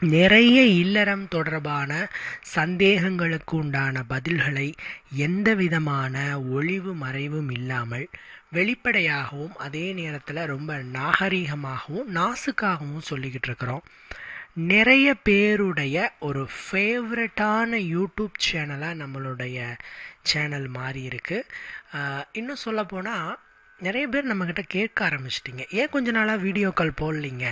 நிறைய இல்லறம் தொடர்பான சந்தேகங்களுக்கு உண்டான பதில்களை எந்த விதமான ஒளிவு மறைவும் இல்லாமல் வெளிப்படையாகவும் அதே நேரத்தில் ரொம்ப நாகரீகமாகவும் நாசுக்காகவும் சொல்லிக்கிட்டு இருக்கிறோம். நிறைய பேருடைய ஒரு ஃபேவரட்டான யூடியூப் சேனலாக நம்மளுடைய சேனல் மாறி இருக்குது இன்னும் சொல்லப்போனால் நிறைய பேர் நம்மக்கிட்ட கேட்க ஆரம்பிச்சிட்டிங்க. ஏன் கொஞ்ச நாளாக வீடியோக்கள் போடலிங்க?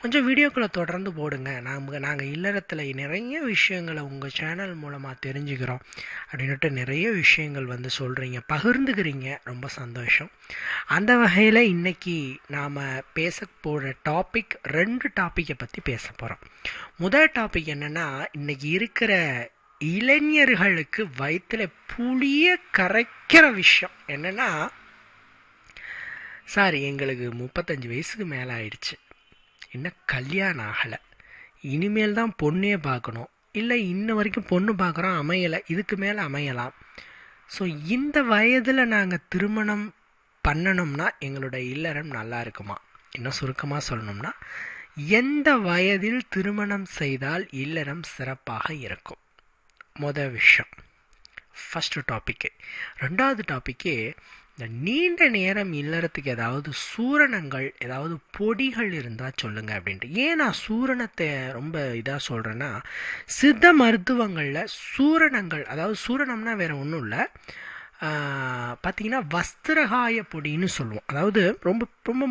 கொஞ்சம் வீடியோக்களை தொடர்ந்து போடுங்க. நாங்கள் நாங்கள் இல்லறத்தில் நிறைய விஷயங்களை உங்கள் சேனல் மூலமாக தெரிஞ்சுக்கிறோம். அப்படின்ட்டு நிறைய விஷயங்கள் வந்து சொல்கிறீங்க பகிர்ந்துக்கிறீங்க. ரொம்ப சந்தோஷம். அந்த வகையில் இன்றைக்கி நாம் பேச போகிற டாபிக் ரெண்டு டாப்பிக்கை பற்றி பேச போகிறோம் முதல் டாபிக் என்னென்னா இன்றைக்கி இருக்கிற இளைஞர்களுக்கு வயிற்றில் புளிய கரைக்கிற விஷயம். என்னென்னா சார் எங்களுக்கு முப்பத்தஞ்சு வயசுக்கு மேலே ஆயிடுச்சு. இன்னும் கல்யாணம் ஆகலை. இனிமேல் தான் பொண்ணே பார்க்கணும். இல்லை இன்ன வரைக்கும் பொண்ணு பார்க்குறோம் அமையலை. இதுக்கு மேலே அமையலாம். ஸோ இந்த வயதில் நாங்கள் திருமணம் பண்ணணும்னா எங்களோட இல்லறம் நல்லா இருக்குமா? இன்னும் சுருக்கமாக சொல்லணும்னா எந்த வயதில் திருமணம் செய்தால் இல்லறம் சிறப்பாக இருக்கும்? மொதல் விஷயம். ஃபஸ்ட்டு டாப்பிக்கு ரெண்டாவது டாப்பிக்கு இந்த நீண்ட நேரம் இல்லறத்துக்கு ஏதாவது சூரணங்கள் ஏதாவது பொடிகள் இருந்தால் சொல்லுங்க அப்படின்ட்டு. ஏன் நான் சூரணத்தை ரொம்ப இதாக சொல்கிறேன்னா சித்த மருத்துவங்களில் சூரணங்கள் அதாவது சூரணம்னா வேறு ஒன்றும் இல்லை. பார்த்தீங்கன்னா வஸ்திரகாய பொடின்னு சொல்லுவோம். அதாவது ரொம்ப ரொம்ப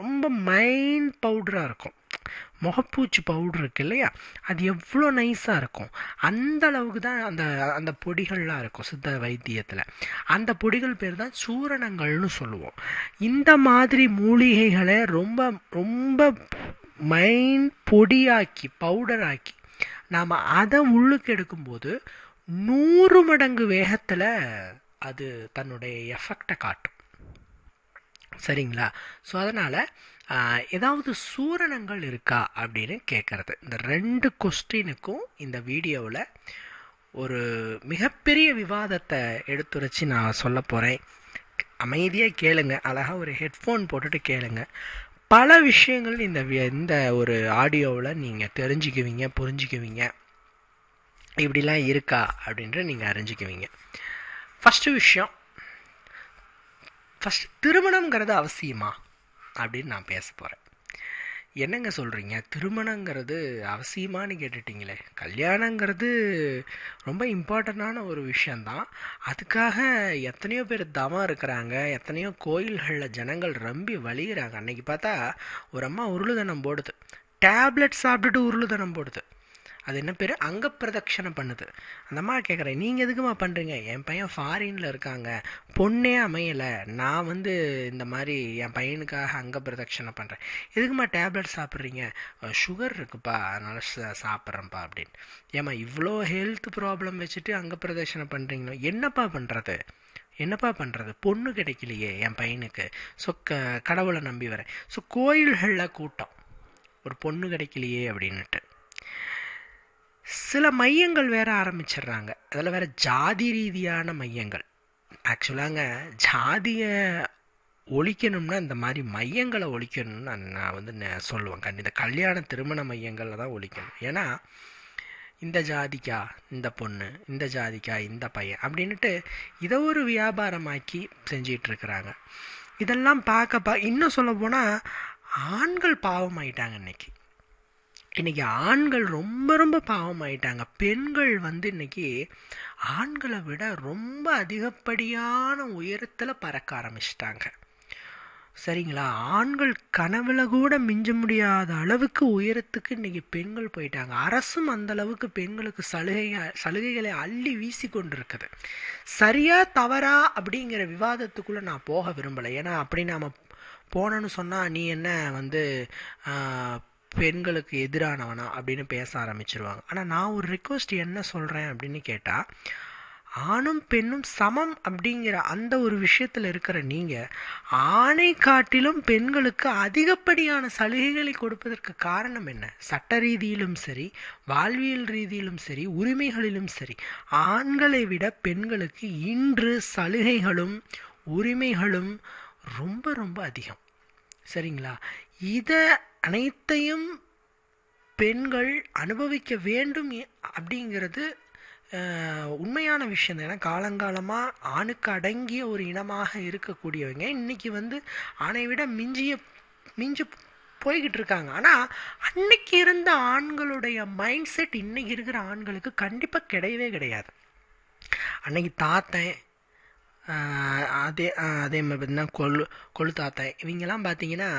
ரொம்ப மைன் பவுடராக இருக்கும். முகப்பூச்சி பவுட்ரு இருக்கு இல்லையா? அது எவ்வளோ நைஸாக இருக்கும். அந்த அளவுக்கு தான் அந்த அந்த பொடிகள்லாம் இருக்கும் சித்த வைத்தியத்தில். அந்த பொடிகள் பேர் தான் சூரணங்கள்னு சொல்லுவோம். இந்த மாதிரி மூலிகைகளை ரொம்ப ரொம்ப மைண்ட் பொடியாக்கி பவுடராக்கி நாம் அதை உள்ளுக்கு எடுக்கும்போது நூறு மடங்கு வேகத்தில் அது தன்னுடைய எஃபெக்டை காட்டும். சரிங்களா? ஸோ அதனால் ஏதாவது சூரணங்கள் இருக்கா அப்படின்னு கேட்குறது இந்த ரெண்டு கொஸ்டினுக்கும் இந்த வீடியோவில் ஒரு மிகப்பெரிய விவாதத்தை எடுத்துரைச்சி நான் சொல்ல போகிறேன் அமைதியாக கேளுங்க. அழகாக ஒரு ஹெட்ஃபோன் போட்டுட்டு கேளுங்க. பல விஷயங்கள் இந்த இந்த ஒரு ஆடியோவில் நீங்கள் தெரிஞ்சுக்குவீங்க புரிஞ்சுக்குவீங்க. இப்படிலாம் இருக்கா அப்படின்ற நீங்கள் அறிஞ்சிக்குவீங்க. ஃபஸ்ட்டு விஷயம் ஃபஸ்ட் திருமணங்கிறது அவசியமா? அப்படின்னு நான் பேச போகிறேன் என்னங்க சொல்கிறீங்க திருமணங்கிறது அவசியமான்னு கேட்டுட்டிங்களே. கல்யாணங்கிறது ரொம்ப இம்பார்ட்டண்ட்டான ஒரு விஷயந்தான். அதுக்காக எத்தனையோ பேர் தவம் இருக்கிறாங்க. எத்தனையோ கோயில்களில் ஜனங்கள் ரம்பி வழிகிறாங்க அன்னைக்கு பார்த்தா ஒரு அம்மா உருளுதனம் போடுது. டேப்லெட் சாப்பிட்டுட்டு உருளுதனம் போடுது. அது என்ன பேர்? அங்க பிரதட்சணம் பண்ணுது. அந்த அம்மா கேட்குறேன் நீங்கள் எதுக்குமா பண்ணுறீங்க என் பையன் ஃபாரினில் இருக்காங்க. பொண்ணே அமையலை. நான் வந்து இந்த மாதிரி என் பையனுக்காக அங்க பிரதட்சணம் பண்ணுறேன் எதுக்குமா டேப்லெட் சாப்பிட்றீங்க? சுகர் இருக்குப்பா. அதனால் சாப்பிட்றேன்ப்பா அப்படின்னு. ஏம்மா இவ்வளோ ஹெல்த் ப்ராப்ளம் வச்சுட்டு அங்க பிரதட்சணம் பண்ணுறீங்களோ என்னப்பா பண்ணுறது என்னப்பா பண்ணுறது பொண்ணு கிடைக்கலையே என் பையனுக்கு. ஸோ க கடவுளை நம்பி வரேன். ஸோ கோயில்களில் கூட்டம். ஒரு பொண்ணு கிடைக்கலையே அப்படின்னுட்டு. சில மையங்கள் வேற ஆரம்பிச்சிடுறாங்க. அதில் வேற ஜாதி ரீதியான மையங்கள். ஆக்சுவலாங்க ஜாதியை ஒழிக்கணும்னா இந்த மாதிரி மையங்களை ஒழிக்கணும்னு நான் நான் வந்து சொல்லுவேன். கண்டி இந்த கல்யாண திருமண மையங்களில் தான் ஒழிக்கணும். ஏன்னா இந்த ஜாதிக்கா இந்த பொண்ணு இந்த ஜாதிக்கா இந்த பையன் அப்படின்ட்டு இதை ஒரு வியாபாரமாக்கி செஞ்சிகிட்ருக்குறாங்க இதெல்லாம் பார்க்க பா இன்னும் சொல்ல போனால் ஆண்கள் பாவம் இன்றைக்கி இன்னைக்கு ஆண்கள் ரொம்ப ரொம்ப பாவம் ஆயிட்டாங்க பெண்கள் வந்து இன்னைக்கு ஆண்களை விட ரொம்ப அதிகப்படியான உயரத்தில் பறக்க ஆரம்பிச்சிட்டாங்க. சரிங்களா? ஆண்கள் கனவுல கூட மிஞ்ச முடியாத அளவுக்கு உயரத்துக்கு இன்னைக்கு பெண்கள் போயிட்டாங்க. அரசும் அந்த அளவுக்கு பெண்களுக்கு சலுகை சலுகைகளை அள்ளி வீசி கொண்டிருக்குது. சரியா தவறா அப்படிங்கிற விவாதத்துக்குள்ள நான் போக விரும்பலை. ஏன்னா அப்படி நாம போனோன்னு சொன்னா நீ என்ன வந்து பெண்களுக்கு எதிரானவனா அப்படின்னு பேச ஆரம்பிச்சிருவாங்க. ஆனால் நான் ஒரு ரிக்வஸ்ட் என்ன சொல்கிறேன் அப்படின்னு கேட்டால் ஆணும் பெண்ணும் சமம் அப்படிங்கிற அந்த ஒரு விஷயத்தில் இருக்கிற நீங்கள் ஆணை காட்டிலும் பெண்களுக்கு அதிகப்படியான சலுகைகளை கொடுப்பதற்கு காரணம் என்ன? சட்ட ரீதியிலும் சரி வாழ்வியல் ரீதியிலும் சரி உரிமைகளிலும் சரி ஆண்களை விட பெண்களுக்கு இன்று சலுகைகளும் உரிமைகளும் ரொம்ப ரொம்ப அதிகம். சரிங்களா? இதை அனைத்தையும் பெண்கள் அனுபவிக்க வேண்டும் அப்படிங்கிறது உண்மையான விஷயம் தான். ஏன்னா காலங்காலமாக ஆணுக்கு அடங்கிய ஒரு இனமாக இருக்கக்கூடியவங்க இன்றைக்கி வந்து ஆணை விட மிஞ்சிய மிஞ்சி போய்கிட்டு இருக்காங்க. ஆனால் அன்னைக்கு இருந்த ஆண்களுடைய மைண்ட் செட் இன்னைக்கு இருக்கிற ஆண்களுக்கு கண்டிப்பாக கிடையவே கிடையாது. அன்னைக்கு தாத்தன் அதே அதே மாதிரி பார்த்தீங்கன்னா கொழு கொழு தாத்தன் இவங்கெல்லாம் பார்த்தீங்கன்னா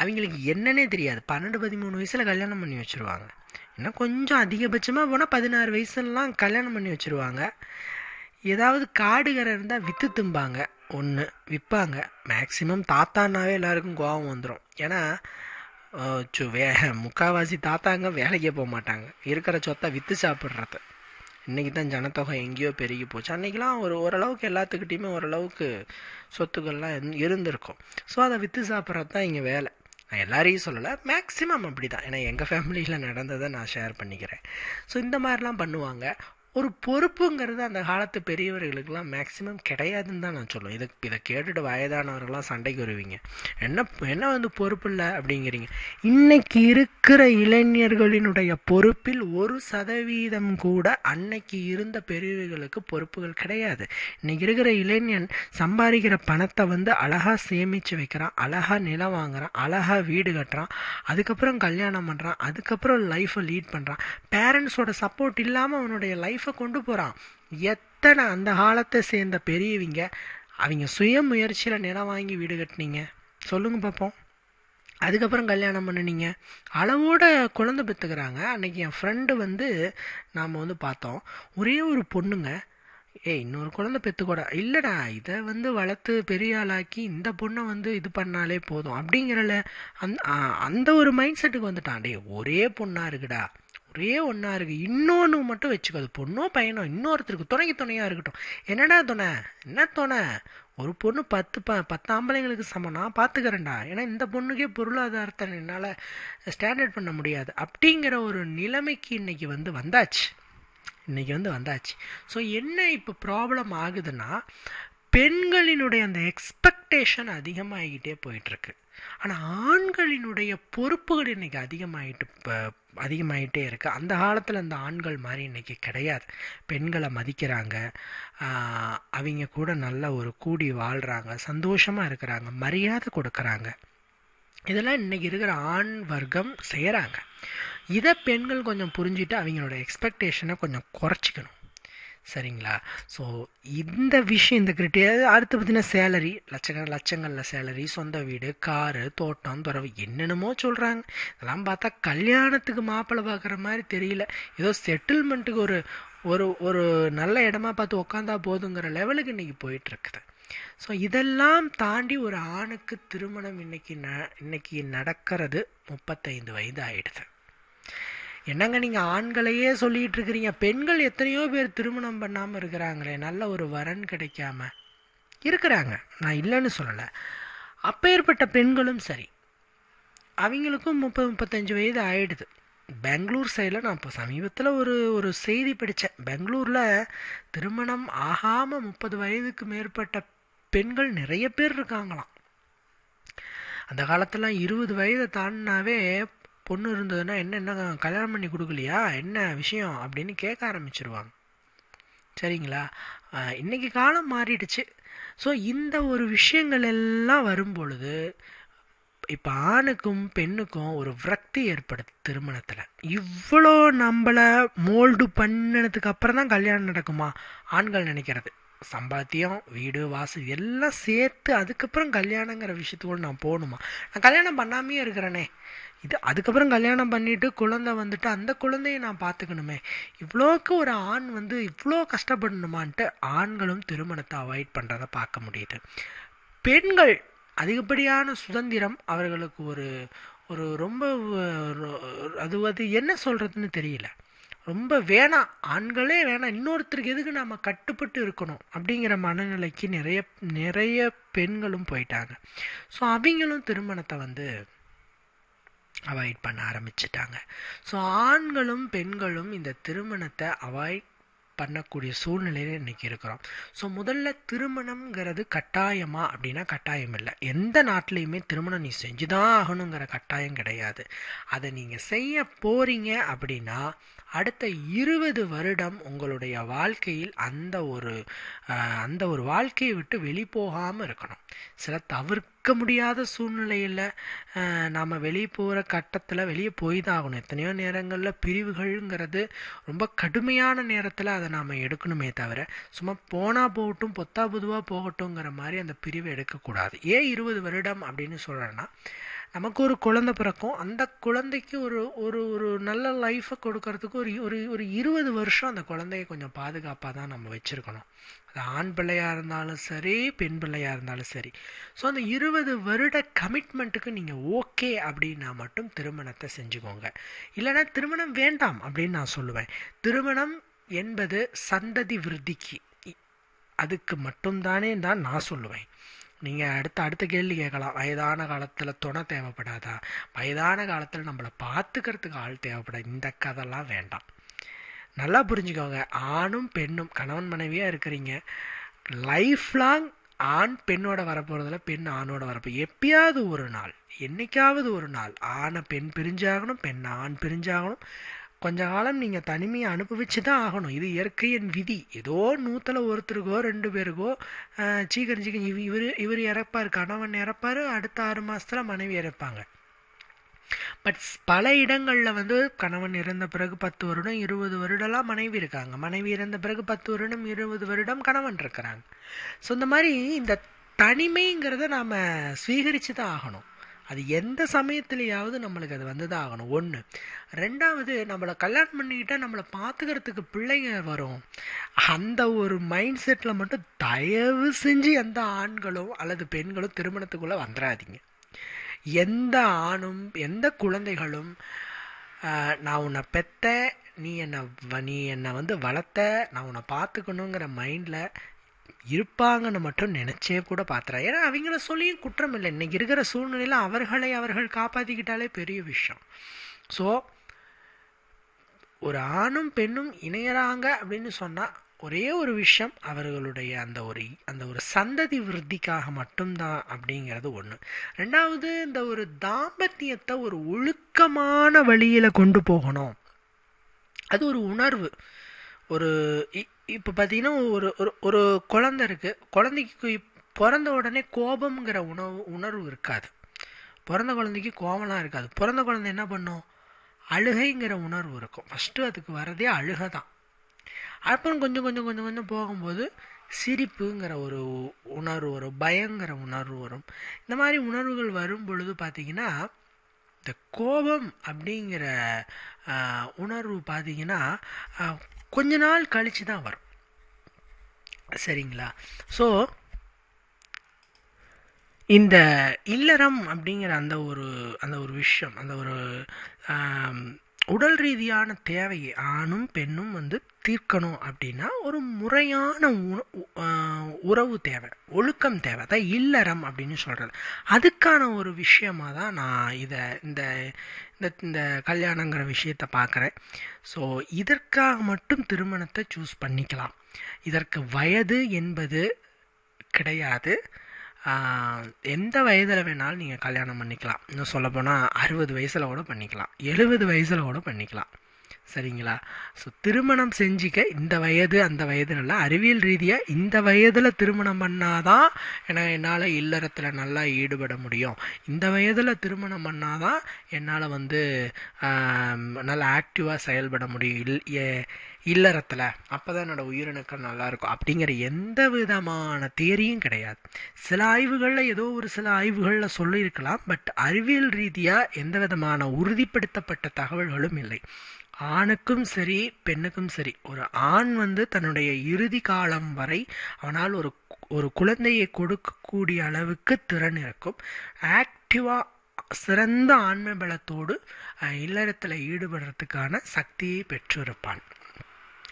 அவங்களுக்கு என்னன்னே தெரியாது. பன்னெண்டு பதிமூணு வயசில் கல்யாணம் பண்ணி வச்சுருவாங்க. இன்னும் கொஞ்சம் அதிகபட்சமாக போனால் பதினாறு வயசுலலாம் கல்யாணம் பண்ணி வச்சுருவாங்க. ஏதாவது காடுகரை இருந்தால் விற்று திம்பாங்க. ஒன்று விற்பாங்க மேக்சிமம் தாத்தானாவே எல்லாருக்கும் கோபம் வந்துடும் ஏன்னா சு வே முக்கால்வாசி தாத்தாங்க வேலைக்கே போக மாட்டாங்க. இருக்கிற சொத்தை விற்று சாப்பிட்றது. இன்றைக்கி தான் ஜனத்தொகை எங்கேயோ பெருகி போச்சு. அன்றைக்கெலாம் ஒரு ஓரளவுக்கு எல்லாத்துக்கிட்டேயுமே ஓரளவுக்கு சொத்துக்கள்லாம் இருந்திருக்கும். ஸோ அதை விற்று சாப்பிட்றது தான் இங்கே வேலை. நான் எல்லாரையும் சொல்லலை மேக்ஸிமம் அப்படி தான் ஏன்னா எங்கள் ஃபேமிலியில் நடந்ததை நான் ஷேர் பண்ணிக்கிறேன். ஸோ இந்த மாதிரிலாம் பண்ணுவாங்க. ஒரு பொறுப்புங்கிறது அந்த காலத்து பெரியவர்களுக்கெல்லாம் மேக்ஸிமம் கிடையாதுன்னு தான் நான் சொல்லுவேன். இதை இதை கேட்டுட்டு வயதானவர்கள்லாம் சண்டைக்கு வருவீங்க. என்ன என்ன வந்து பொறுப்பு இல்லை அப்படிங்கிறீங்க. இன்னைக்கு இருக்கிற இளைஞர்களினுடைய பொறுப்பில் ஒரு சதவீதம் கூட அன்னைக்கு இருந்த பெரியவர்களுக்கு பொறுப்புகள் கிடையாது. இன்னைக்கு இருக்கிற இளைஞன் சம்பாதிக்கிற பணத்தை வந்து அழகாக சேமித்து வைக்கிறான். அழகாக நிலம் வாங்குறான். அழகாக வீடு கட்டுறான். அதுக்கப்புறம் கல்யாணம் பண்ணுறான் அதுக்கப்புறம் லைஃப்பை லீட் பண்ணுறான் பேரண்ட்ஸோட சப்போர்ட் இல்லாமல் அவனுடைய லைஃப் லைஃப்பை கொண்டு போகிறான் எத்தனை அந்த காலத்தை சேர்ந்த பெரியவங்க அவங்க சுய முயற்சியில் நிலம் வாங்கி வீடு கட்டினீங்க? சொல்லுங்கள் பார்ப்போம் அதுக்கப்புறம் கல்யாணம் பண்ணினீங்க. அளவோட குழந்தை பெற்றுக்கிறாங்க அன்றைக்கி என் ஃப்ரெண்டு வந்து நாம் வந்து பார்த்தோம். ஒரே ஒரு பொண்ணுங்க. ஏய் இன்னொரு குழந்தை பெற்றுக்கூட இல்லைடா இதை வந்து வளர்த்து பெரிய ஆளாக்கி இந்த பொண்ணை வந்து இது பண்ணாலே போதும். அப்படிங்கிறல அந் அந்த ஒரு மைண்ட் செட்டுக்கு வந்துட்டான். டே ஒரே பொண்ணாக இருக்குடா. ஒரே ஒன்றா இருக்குது இன்னொன்று மட்டும் வச்சுக்கோ. அது பொண்ணோ பையனோ இன்னொருத்தருக்கு துணைக்கு துணையாக இருக்கட்டும். என்னடா துணை? என்ன துணை? ஒரு பொண்ணு பத்து ப பத்து ஆம்பளைங்களுக்கு சமம். நான் பார்த்துக்கிறேன்டா ஏன்னா இந்த பொண்ணுக்கே பொருளாதாரத்தை என்னால் ஸ்டாண்டர்ட் பண்ண முடியாது. அப்படிங்கிற ஒரு நிலைமைக்கு இன்றைக்கி வந்து வந்தாச்சு. இன்றைக்கி வந்து வந்தாச்சு. ஸோ என்ன இப்போ ப்ராப்ளம் ஆகுதுன்னா பெண்களினுடைய அந்த எக்ஸ்பெக்டேஷன் அதிகமாகிக்கிட்டே போயிட்டுருக்கு ஆனால் ஆண்களினுடைய பொறுப்புகள் இன்றைக்கி அதிகமாகிட்டு இப்போ அதிகமாகிட்டே இருக்குது அந்த காலத்தில் அந்த ஆண்கள் மாதிரி இன்றைக்கி கிடையாது. பெண்களை மதிக்கிறாங்க. அவங்க கூட நல்ல ஒரு கூடி வாழ்கிறாங்க சந்தோஷமாக இருக்கிறாங்க. மரியாதை கொடுக்குறாங்க. இதெல்லாம் இன்றைக்கி இருக்கிற ஆண் வர்க்கம் செய்கிறாங்க இதை பெண்கள் கொஞ்சம் புரிஞ்சுட்டு அவங்களோட எக்ஸ்பெக்டேஷனை கொஞ்சம் குறைச்சிக்கணும். சரிங்களா? ஸோ இந்த விஷயம் இந்த கிரிட்டேரியா அடுத்து பார்த்தீங்கன்னா சேலரி லட்சக்கண லட்சங்களில் சேலரி சொந்த வீடு காரு தோட்டம் துறவு என்னென்னமோ சொல்கிறாங்க இதெல்லாம் பார்த்தா கல்யாணத்துக்கு மாப்பிள்ளை பார்க்குற மாதிரி தெரியல. ஏதோ செட்டில்மெண்ட்டுக்கு ஒரு ஒரு ஒரு நல்ல இடமா பார்த்து உக்காந்தா போதுங்கிற லெவலுக்கு இன்றைக்கி போயிட்டுருக்குது. ஸோ இதெல்லாம் தாண்டி ஒரு ஆணுக்கு திருமணம் இன்னைக்கு ந இன்னைக்கு நடக்கிறது முப்பத்தைந்து வயது ஆகிடுது என்னங்க நீங்கள் ஆண்களையே சொல்லிகிட்டு இருக்கிறீங்க பெண்கள் எத்தனையோ பேர் திருமணம் பண்ணாமல் இருக்கிறாங்களே நல்ல ஒரு வரன் கிடைக்காம. இருக்கிறாங்க. நான் இல்லைன்னு சொல்லலை. அப்பேற்பட்ட பெண்களும் சரி. அவங்களுக்கும் முப்பது முப்பத்தஞ்சு வயது ஆயிடுது. பெங்களூர் சைடில் நான் இப்போ சமீபத்தில் ஒரு ஒரு செய்தி படித்தேன் பெங்களூரில் திருமணம் ஆகாமல் முப்பது வயதுக்கு மேற்பட்ட பெண்கள் நிறைய பேர் இருக்காங்களாம். அந்த காலத்தில் இருபது வயதை தாண்டினாவே பொண்ணு இருந்ததுன்னா என்ன என்ன கல்யாணம் பண்ணி கொடுக்கலையா? என்ன விஷயம்? அப்படின்னு கேட்க ஆரம்பிச்சிருவாங்க. சரிங்களா? இன்றைக்கி காலம் மாறிடுச்சு. ஸோ இந்த ஒரு விஷயங்கள் எல்லாம் வரும் பொழுது இப்போ ஆணுக்கும் பெண்ணுக்கும் ஒரு விரக்தி ஏற்படுது திருமணத்தில். இவ்வளோ நம்மளை மோல்டு பண்ணினதுக்கு அப்புறம் தான் கல்யாணம் நடக்குமா? ஆண்கள் நினைக்கிறது. சம்பாத்தியம் வீடு வாசல் எல்லாம் சேர்த்து அதுக்கப்புறம் கல்யாணங்கிற விஷயத்துக்குள்ள நான் போகணுமா? நான் கல்யாணம் பண்ணாமையே இருக்கிறேனே. இது அதுக்கப்புறம் கல்யாணம் பண்ணிட்டு குழந்தை வந்துட்டு அந்த குழந்தைய நான் பார்த்துக்கணுமே. இவ்வளோக்கு ஒரு ஆண் வந்து இவ்வளோ கஷ்டப்படணுமான்ட்டு ஆண்களும் திருமணத்தை அவாய்ட் பண்ணுறதை பார்க்க முடியுது. பெண்கள் அதிகப்படியான சுதந்திரம் அவர்களுக்கு ஒரு ஒரு ரொம்ப அது அது என்ன சொல்கிறதுன்னு தெரியல. ரொம்ப வேணாம் ஆண்களே வேணாம் இன்னொருத்தருக்கு எதுக்கு நம்ம கட்டுப்பட்டு இருக்கணும் அப்படிங்கிற மனநிலைக்கு நிறைய நிறைய பெண்களும் போயிட்டாங்க. ஸோ அவங்களும் திருமணத்தை வந்து அவாய்ட் பண்ண ஆரம்பிச்சிட்டாங்க. ஸோ ஆண்களும் பெண்களும் இந்த திருமணத்தை அவாய்ட் பண்ணக்கூடிய சூழ்நிலையில் இன்றைக்கி இருக்கிறோம். ஸோ முதல்ல திருமணம்ங்கிறது கட்டாயமா அப்படின்னா கட்டாயம் இல்லை. எந்த நாட்டிலையுமே திருமணம் நீ செஞ்சு தான் ஆகணுங்கிற கட்டாயம் கிடையாது. அதை நீங்கள் செய்ய போகிறீங்க அப்படின்னா அடுத்த இருபது வருடம் உங்களுடைய வாழ்க்கையில் அந்த ஒரு அந்த ஒரு வாழ்க்கையை விட்டு வெளி போகாமல் இருக்கணும். சில தவிர்க்க முடியாத சூழ்நிலையில் நாம் வெளியே போகிற கட்டத்தில் வெளியே போய் தான் ஆகணும். எத்தனையோ நேரங்களில் பிரிவுகள்ங்கிறது ரொம்ப கடுமையான நேரத்தில் அதை நாம் எடுக்கணுமே தவிர சும்மா போனால் போகட்டும் பொத்தா பொதுவாக போகட்டுங்கிற மாதிரி அந்த பிரிவை எடுக்கக்கூடாது. ஏன் இருபது வருடம் அப்படின்னு சொல்கிறேன்னா நமக்கு ஒரு குழந்தை பிறக்கும். அந்த குழந்தைக்கு ஒரு ஒரு ஒரு நல்ல லைஃப்பை கொடுக்கறதுக்கு ஒரு ஒரு ஒரு இருபது வருஷம் அந்த குழந்தைய கொஞ்சம் பாதுகாப்பாக தான் நம்ம வச்சுருக்கணும். அது ஆண் பிள்ளையாக இருந்தாலும் சரி பெண் பிள்ளையாக இருந்தாலும் சரி. ஸோ அந்த இருபது வருட கமிட்மெண்ட்டுக்கு நீங்கள் ஓகே அப்படின்னா மட்டும் திருமணத்தை செஞ்சுக்கோங்க. இல்லைன்னா திருமணம் வேண்டாம் அப்படின்னு நான் சொல்லுவேன். திருமணம் என்பது சந்ததி விருத்திக்கு. அதுக்கு மட்டும்தானே தான் நான் சொல்லுவேன். நீங்கள் அடுத்த அடுத்த கேள்வி கேட்கலாம். வயதான காலத்தில் துணை தேவைப்படாதா? வயதான காலத்தில் நம்மளை பார்த்துக்கிறதுக்கு ஆள் தேவைப்படாது. இந்த கதைலாம் வேண்டாம். நல்லா புரிஞ்சுக்கோங்க. ஆணும் பெண்ணும் கணவன் மனைவியாக இருக்கிறீங்க. லைஃப் லாங் ஆண் பெண்ணோட வரப்போகிறதுல பெண் ஆணோட வரப்போ. எப்பயாவது ஒரு நாள் என்னைக்காவது ஒரு நாள் ஆணை பெண் பிரிஞ்சாகணும் பெண் ஆண் பிரிஞ்சாகணும். கொஞ்ச காலம் நீங்கள் தனிமையை அனுபவிச்சு தான் ஆகணும். இது இயற்கையின் விதி. ஏதோ நூற்றில் ஒருத்தருக்கோ ரெண்டு பேருக்கோ சீக்கிரம் சீக்கிரம் இவ இவர் இவர் இறப்பார் கணவன் இறப்பார் அடுத்த ஆறு மாதத்தில் மனைவி இறப்பாங்க. பட் பல இடங்களில் வந்து கணவன் இறந்த பிறகு பத்து வருடம் இருபது வருடம்லாம் மனைவி இருக்காங்க. மனைவி இறந்த பிறகு பத்து வருடம் இருபது வருடம் கணவன் இருக்கிறாங்க. ஸோ இந்த மாதிரி இந்த தனிமைங்கிறத நாம் ஸ்வீகரித்து தான் ஆகணும். அது எந்த சமயத்துலேயாவது நம்மளுக்கு அது வந்து தான் ஆகணும் ஒன்று ரெண்டாவது நம்மளை கல்யாணம் பண்ணிக்கிட்டால் நம்மளை பார்த்துக்கிறதுக்கு பிள்ளைங்க வரும். அந்த ஒரு மைண்ட் செட்டில் மட்டும் தயவு செஞ்சு எந்த ஆண்களும் அல்லது பெண்களும் திருமணத்துக்குள்ளே வந்துடாதீங்க எந்த ஆணும் எந்த குழந்தைகளும் நான் உன்னை பெத்த நீ என்னை நீ என்னை வந்து வளர்த்த நான் உன்னை பார்த்துக்கணுங்கிற மைண்டில் இருப்பாங்கன்னு மட்டும் நினச்சே கூட பார்த்துறேன் ஏன்னா அவங்கள சொல்லியும் குற்றம் இல்லை. இன்றைக்கி இருக்கிற சூழ்நிலையில் அவர்களை அவர்கள் காப்பாற்றிக்கிட்டாலே பெரிய விஷயம். ஸோ ஒரு ஆணும் பெண்ணும் இணையறாங்க அப்படின்னு சொன்னால் ஒரே ஒரு விஷயம் அவர்களுடைய அந்த ஒரு அந்த ஒரு சந்ததி விருத்திக்காக மட்டும்தான் அப்படிங்கிறது ஒன்று ரெண்டாவது இந்த ஒரு தாம்பத்தியத்தை ஒரு ஒழுக்கமான வழியில் கொண்டு போகணும். அது ஒரு உணர்வு. ஒரு இப்போ பார்த்தீங்கன்னா ஒரு ஒரு ஒரு குழந்த இருக்குது குழந்தைக்கு பிறந்த உடனே கோபம்ங்கிற உணவு உணர்வு இருக்காது. பிறந்த குழந்தைக்கு கோபம்லாம் இருக்காது. பிறந்த குழந்தை என்ன பண்ணும்? அழுகைங்கிற உணர்வு இருக்கும். ஃபஸ்ட்டு அதுக்கு வரதே அழுகை தான் அப்புறம் கொஞ்சம் கொஞ்சம் கொஞ்சம் கொஞ்சம் போகும்போது சிரிப்புங்கிற ஒரு உணர்வு வரும். பயங்கிற உணர்வு வரும். இந்த மாதிரி உணர்வுகள் வரும் பொழுது பார்த்திங்கன்னா இந்த கோபம் அப்படிங்கிற உணர்வு பார்த்திங்கன்னா கொஞ்ச நாள் கழித்து தான் வரும். சரிங்களா? ஸோ இந்த இல்லறம் அப்படிங்கிற அந்த ஒரு அந்த ஒரு விஷயம் அந்த ஒரு உடல் ரீதியான தேவையை ஆணும் பெண்ணும் வந்து தீர்க்கணும் அப்படின்னா ஒரு முறையான உறவு தேவை ஒழுக்கம் தேவை. அதான் இல்லறம் அப்படின்னு சொல்கிறது அதுக்கான ஒரு விஷயமாக தான் நான் இதை இந்த இந்த இந்த கல்யாணங்கிற விஷயத்தை பார்க்குறேன் ஸோ இதற்காக மட்டும் திருமணத்தை சூஸ் பண்ணிக்கலாம். இதற்கு வயது என்பது கிடையாது. எந்த வயதில் வேணாலும் நீங்கள் கல்யாணம் பண்ணிக்கலாம். இன்னும் சொல்லப்போனால் அறுபது வயசில் கூட பண்ணிக்கலாம். எழுபது வயசில் கூட பண்ணிக்கலாம். சரிங்களா? ஸோ திருமணம் செஞ்சிக்க இந்த வயது அந்த வயதுனால அறிவியல் ரீதியாக இந்த வயதில் திருமணம் பண்ணாதான் ஏன்னா என்னால் இல்லறத்தில் நல்லா ஈடுபட முடியும். இந்த வயதில் திருமணம் பண்ணாதான் என்னால் வந்து நல்லா ஆக்டிவாக செயல்பட முடியும். இல் இல்லறத்தில். அப்போ தான் என்னோடய உயிரணுக்கள் நல்லாயிருக்கும் அப்படிங்கிற எந்த விதமான தேரியும் கிடையாது. சில ஆய்வுகளில் ஏதோ ஒரு சில ஆய்வுகளில் சொல்லியிருக்கலாம். பட் அறிவியல் ரீதியாக எந்த விதமான உறுதிப்படுத்தப்பட்ட தகவல்களும் இல்லை. ஆணுக்கும் சரி பெண்ணுக்கும் சரி. ஒரு ஆண் வந்து தன்னுடைய இறுதி காலம் வரை அவனால் ஒரு ஒரு குழந்தையை கொடுக்கக்கூடிய அளவுக்கு திறன் இருக்கும். ஆக்டிவாக சிறந்த ஆண்மை பலத்தோடு இல்லறத்தில் ஈடுபடுறதுக்கான சக்தியை பெற்றிருப்பான்.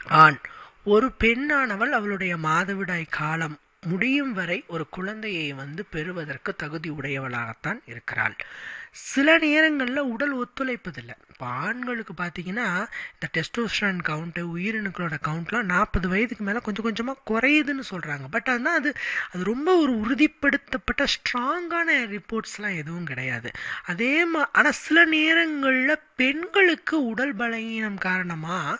ஆண் ஒரு பெண்ணானவள் அவளுடைய மாதவிடாய் காலம் முடியும் வரை ஒரு குழந்தையை வந்து பெறுவதற்கு தகுதி உடையவளாகத்தான் இருக்கிறாள். சில நேரங்களில் உடல் ஒத்துழைப்பதில்லை. இப்போ ஆண்களுக்கு பார்த்தீங்கன்னா இந்த டெஸ்டோஸ்ட்ரான் கவுண்ட்டு உயிரணுக்களோட கவுண்ட்லாம் நாற்பது வயதுக்கு மேலே கொஞ்சம் கொஞ்சமாக குறையுதுன்னு சொல்கிறாங்க பட் ஆனால் அது அது ரொம்ப ஒரு உறுதிப்படுத்தப்பட்ட ஸ்ட்ராங்கான ரிப்போர்ட்ஸ்லாம் எதுவும் கிடையாது. அதே மா ஆனால் சில நேரங்களில் பெண்களுக்கு உடல் பலகீனம் காரணமாக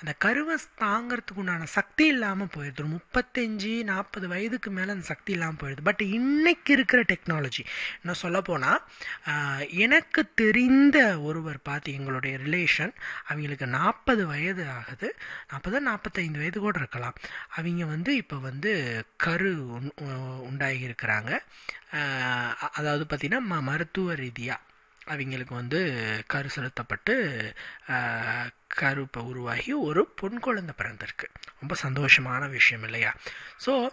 அந்த கருவை தாங்கிறதுக்கு உண்டான சக்தி இல்லாமல் போயிடுது ஒரு முப்பத்தஞ்சு நாற்பது வயதுக்கு மேலே அந்த சக்தி இல்லாமல் போயிடுது பட் இன்றைக்கி இருக்கிற டெக்னாலஜி இன்னும் சொல்லப்போனால் எனக்கு தெரிந்த ஒருவர் பார்த்து எங்களுடைய ரிலேஷன் அவங்களுக்கு நாற்பது வயது ஆகுது. நாற்பது நாற்பத்தைந்து வயது கூட இருக்கலாம். அவங்க வந்து இப்போ வந்து கரு உண்- உண்டாகி இருக்கிறாங்க அதாவது பார்த்திங்கன்னா ம மருத்துவ ரீதியாக அவங்களுக்கு வந்து கரு செலுத்தப்பட்டு கரு இப்போ உருவாகி ஒரு பொன் குழந்தை பிறந்திருக்கு. ரொம்ப சந்தோஷமான விஷயம் இல்லையா? ஸோ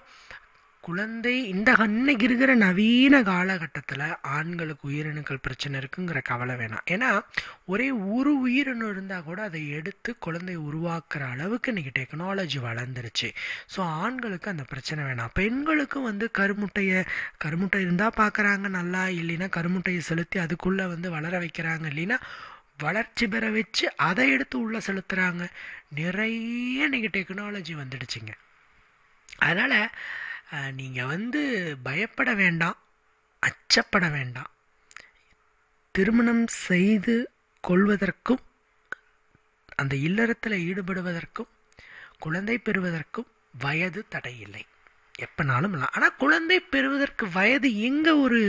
குழந்தை இந்த அன்னைக்கு இருக்கிற நவீன காலகட்டத்தில் ஆண்களுக்கு உயிரணுக்கள் பிரச்சனை இருக்குங்கிற கவலை வேணாம். ஏன்னா ஒரே ஒரு உயிரணு இருந்தால் கூட அதை எடுத்து குழந்தை உருவாக்குற அளவுக்கு இன்றைக்கி டெக்னாலஜி வளர்ந்துருச்சு. ஸோ ஆண்களுக்கு அந்த பிரச்சனை வேணாம். பெண்களுக்கும் வந்து கருமுட்டையை கருமுட்டை இருந்தால் பார்க்குறாங்க நல்லா இல்லைன்னா கருமுட்டையை செலுத்தி அதுக்குள்ளே வந்து வளர வைக்கிறாங்க இல்லைன்னா வளர்ச்சி பெற வச்சு அதை எடுத்து உள்ளே செலுத்துகிறாங்க நிறைய இன்றைக்கி டெக்னாலஜி வந்துடுச்சுங்க. அதனால் நீங்கள் வந்து பயப்பட வேண்டாம் அச்சப்பட வேண்டாம். திருமணம் செய்து கொள்வதற்கும் அந்த இல்லறத்தில் ஈடுபடுவதற்கும் குழந்தை பெறுவதற்கும் வயது தடையில்லை. எப்பனாலும் ஆனால் குழந்தை பெறுவதற்கு வயது எங்கே ஒரு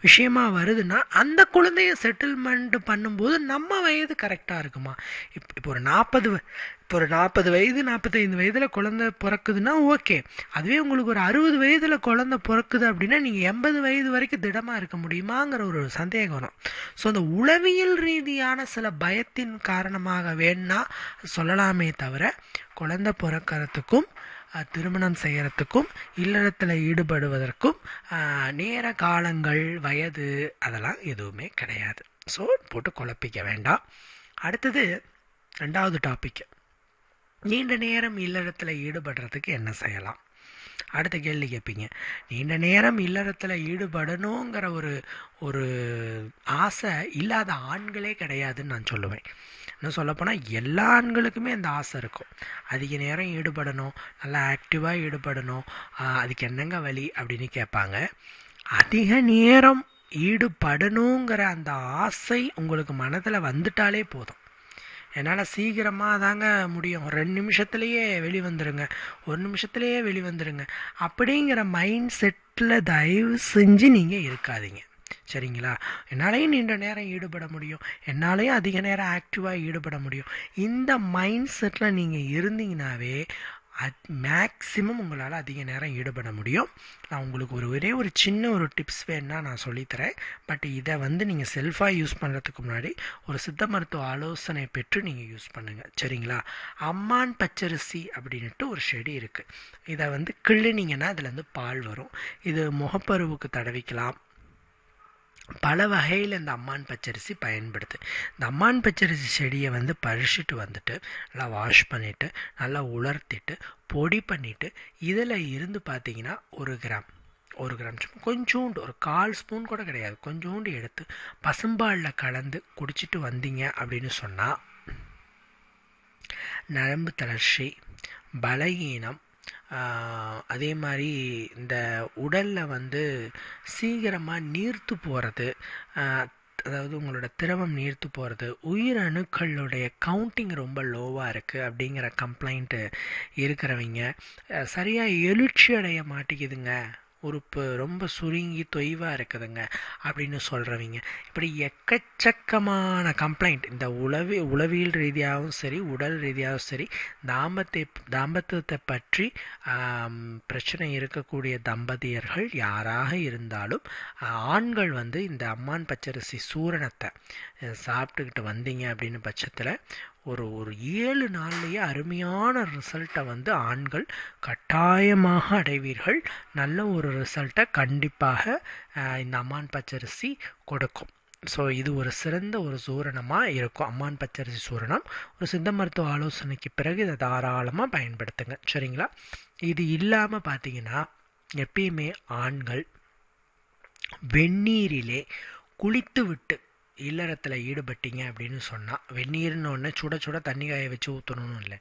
விஷயமா வருதுன்னா அந்த குழந்தைய செட்டில்மெண்ட் பண்ணும்போது நம்ம வயது கரெக்டாக இருக்குமா? இப்போ இப்போ ஒரு நாற்பது இப்போ ஒரு நாற்பது வயது நாற்பத்தைந்து வயதில் குழந்தை பிறக்குதுன்னா ஓகே. அதுவே உங்களுக்கு ஒரு அறுபது வயதில் குழந்தை பிறக்குது அப்படின்னா நீங்கள் எண்பது வயது வரைக்கும் திடமாக இருக்க முடியுமாங்கிற ஒரு சந்தேகம் வரும். ஸோ அந்த உளவியல் ரீதியான சில பயத்தின் காரணமாக வேணா சொல்லலாமே தவிர குழந்தை பிறக்கிறதுக்கும் திருமணம் செய்யறதுக்கும் இல்லறத்தில் ஈடுபடுவதற்கும் நேர காலங்கள் வயது அதெல்லாம் எதுவுமே கிடையாது. ஸோ போட்டு குழப்பிக்க வேண்டாம். அடுத்தது ரெண்டாவது டாபிக் நீண்ட நேரம் இல்லறத்தில் ஈடுபடுறதுக்கு என்ன செய்யலாம்? அடுத்த கேள்வி கேட்பீங்க. நீண்ட நேரம் இல்லறத்தில் ஈடுபடணுங்கிற ஒரு ஒரு ஆசை இல்லாத ஆண்களே கிடையாதுன்னு நான் சொல்லுவேன். இன்னும் சொல்லப்போனால் எல்லா ஆண்களுக்குமே அந்த ஆசை இருக்கும். அதிக நேரம் ஈடுபடணும் நல்லா ஆக்டிவாக ஈடுபடணும் அதுக்கு என்னங்க வழி அப்படின்னு கேட்பாங்க. அதிக நேரம் ஈடுபடணுங்கிற அந்த ஆசை உங்களுக்கு மனதில் வந்துட்டாலே போதும். என்னால் சீக்கிரமாக தாங்க முடியும். ரெண்டு நிமிஷத்துலேயே வெளிவந்துருங்க. ஒரு நிமிஷத்துலேயே வெளிவந்துருங்க. அப்படிங்கிற மைண்ட் செட்டில் தயவு செஞ்சு நீங்கள் இருக்காதீங்க. சரிங்களா? என்னாலையும் நீண்ட நேரம் ஈடுபட முடியும். என்னாலையும் அதிக நேரம் ஆக்டிவாக ஈடுபட முடியும். இந்த மைண்ட் செட்டில் நீங்கள் இருந்தீங்கனாவே அத் மேக்ஸிமம் உங்களால் அதிக நேரம் ஈடுபட முடியும். நான் உங்களுக்கு ஒரு ஒரே ஒரு சின்ன ஒரு டிப்ஸ் வேணுன்னா நான் சொல்லித்தரேன். பட் இதை வந்து நீங்கள் செல்ஃபாக யூஸ் பண்ணுறதுக்கு முன்னாடி ஒரு சித்த மருத்துவ ஆலோசனை பெற்று நீங்கள் யூஸ் பண்ணுங்கள் சரிங்களா? அம்மான் பச்சரிசி அப்படின்ட்டு ஒரு செடி இருக்குது இதை வந்து கிள்ளினீங்கன்னா அதுலேருந்து பால் வரும். இது முகப்பருவுக்கு தடவிக்கலாம். பல வகையில் இந்த அம்மான் பச்சரிசி பயன்படுது. இந்த அம்மான் பச்சரிசி செடியை வந்து பறிச்சுட்டு வந்துட்டு நல்லா வாஷ் பண்ணிவிட்டு நல்லா உலர்த்திட்டு பொடி பண்ணிவிட்டு இதில் இருந்து பார்த்தீங்கன்னா ஒரு கிராம் ஒரு கிராம் கொஞ்சோண்டு ஒரு கால் ஸ்பூன் கூட கிடையாது. கொஞ்சோண்டு எடுத்து பசும்பாலில் கலந்து குடிச்சிட்டு வந்தீங்க அப்படின்னு சொன்னால் நரம்பு தளர்ச்சி பலகீனம் அதே மாதிரி இந்த உடலில் வந்து சீக்கிரமாக நீர்த்து போகிறது அதாவது உங்களோட திரவம் நீர்த்து போகிறது உயிரணுக்களுடைய கவுண்டிங் ரொம்ப லோவாக இருக்குது அப்படிங்கிற கம்ப்ளைண்ட்டு இருக்கிறவங்க சரியாக எழுச்சி அடைய மாட்டேங்குதுங்க. உறுப்பு ரொம்ப சுருங்கி தொய்வாக இருக்குதுங்க அப்படின்னு சொல்கிறவங்க இப்படி எக்கச்சக்கமான கம்ப்ளைண்ட் இந்த உளவி உளவியல் ரீதியாகவும் சரி உடல் ரீதியாகவும் சரி தாம்பத்திய தாம்பத்தியத்தை பற்றி பிரச்சனை இருக்கக்கூடிய தம்பதியர்கள் யாராக இருந்தாலும் ஆண்கள் வந்து இந்த அம்மான் பச்சரிசி சூரணத்தை சாப்பிட்டுக்கிட்டு வந்தீங்க அப்படின்னு பட்சத்தில் ஒரு ஒரு ஏழு நாள்லேயே அருமையான ரிசல்ட்டை வந்து ஆண்கள் கட்டாயமாக அடைவீர்கள். நல்ல ஒரு ரிசல்ட்டை கண்டிப்பாக இந்த அம்மான் பச்சரிசி கொடுக்கும். ஸோ இது ஒரு சிறந்த ஒரு சூரணமாக இருக்கும். அம்மான் பச்சரிசி சூரணம். ஒரு சித்த மருத்துவ ஆலோசனைக்கு பிறகு இதை தாராளமாக பயன்படுத்துங்க. சரிங்களா? இது இல்லாமல் பார்த்தீங்கன்னா எப்பயுமே ஆண்கள் வெந்நீரிலே குளித்து விட்டு இல்லறத்தில் ஈடுபட்டீங்க அப்படின்னு சொன்னால் வெந்நீர்னு ஒன்று சுட சுட தண்ணி காய வச்சு ஊற்றணும்னு இல்லை.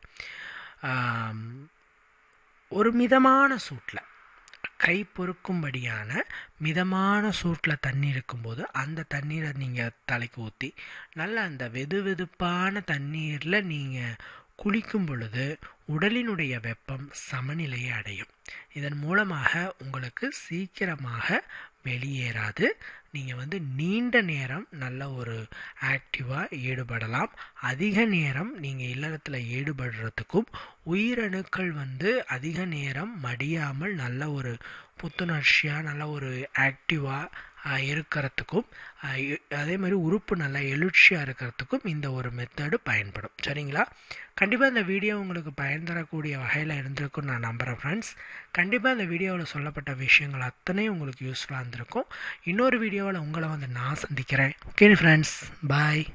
ஒரு மிதமான சூட்டில் கை பொறுக்கும்படியான மிதமான சூட்டில் தண்ணி இருக்கும்போது அந்த தண்ணீரை நீங்கள் தலைக்கு ஊற்றி நல்லா அந்த வெது வெதுப்பான தண்ணீரில் நீங்கள் குளிக்கும் பொழுது உடலினுடைய வெப்பம் சமநிலையை அடையும். இதன் மூலமாக உங்களுக்கு சீக்கிரமாக வெளியேறாது. நீங்கள் வந்து நீண்ட நேரம் நல்ல ஒரு ஆக்டிவாக ஈடுபடலாம். அதிக நேரம் நீங்கள் இல்லறத்தில் ஈடுபடுறதுக்கும் உயிரணுக்கள் வந்து அதிக நேரம் மடியாமல் நல்ல ஒரு புத்துணர்ச்சியாக நல்ல ஒரு ஆக்டிவாக இருக்கிறதுக்கும் அதே மாதிரி உறுப்பு நல்லா எழுச்சியாக இருக்கிறதுக்கும் இந்த ஒரு மெத்தடு பயன்படும். சரிங்களா? கண்டிப்பாக இந்த வீடியோ உங்களுக்கு பயன் தரக்கூடிய வகையில் இருந்திருக்கும் நான் நம்புகிறேன் ஃப்ரெண்ட்ஸ் கண்டிப்பாக இந்த வீடியோவில் சொல்லப்பட்ட விஷயங்கள் அத்தனையும் உங்களுக்கு யூஸ்ஃபுல்லாக இருந்திருக்கும். இன்னொரு வீடியோவில் உங்களை வந்து நான் சந்திக்கிறேன். Okay friends bye